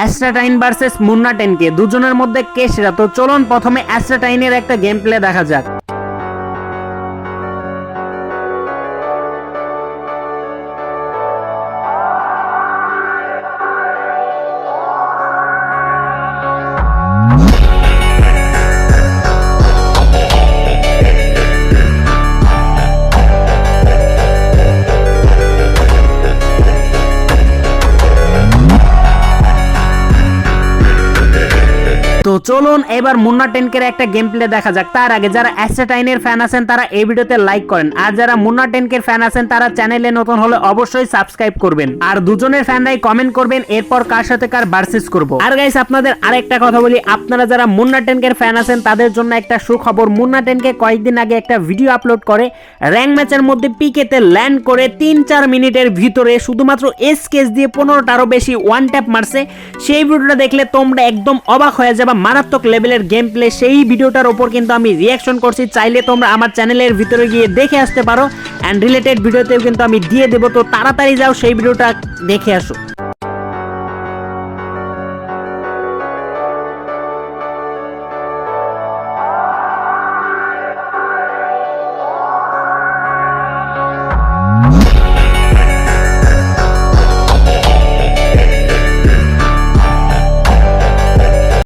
অ্যাস্ট্রাটাইন versus Munna টেনকে, দুজনের মধ্যে কে সেরা? তো চলুন প্রথমে অ্যাস্ট্রাটাইনের একটা গেম প্লে দেখা যাক। তো চলুন এবার মুন্না টেনকের একটা গেম প্লে দেখা যাক। তার আগে যারা অ্যাস্ট্রাটাইনের ফ্যান আছেন, তারা এই ভিডিওতে লাইক করেন। আর যারা মুন্না টেনকের ফ্যান আছেন, তারা চ্যানেলে নতুন হলে অবশ্যই সাবস্ক্রাইব করবেন। আর দুজনের ফ্যানরাই কমেন্ট করবেন, এরপর কার সাথে কার ভার্সেস করব। আর গাইস আপনাদের আরেকটা কথা বলি। আপনারা যারা মুন্না টেনকের ফ্যান আছেন, তাদের জন্য একটা সুখবর। মুন্না টেনকে কয়েকদিন আগে একটা ভিডিও আপলোড করে র্যাঙ্ক ম্যাচের মধ্যে পিকেতে ল্যান্ড করে তিন চার মিনিটের ভিতরে শুধুমাত্র এস কেস দিয়ে পনেরোটারও বেশি ওয়ান ট্যাপ মারছে। সেই ভিডিওটা দেখলে তোমরা একদম অবাক হয়ে যাবে। মারাত্মক লেভেলের গেম প্লে সেই ভিডিওটার ওপর কিন্তু আমি রিয়াকশন করছি। চাইলে তোমরা আমার চ্যানেলের ভিতরে গিয়ে দেখে আসতে পারো। অ্যান্ড রিলেটেড ভিডিওতেও কিন্তু আমি দিয়ে দেবো। তো তাড়াতাড়ি যাও সেই ভিডিওটা দেখে আসো।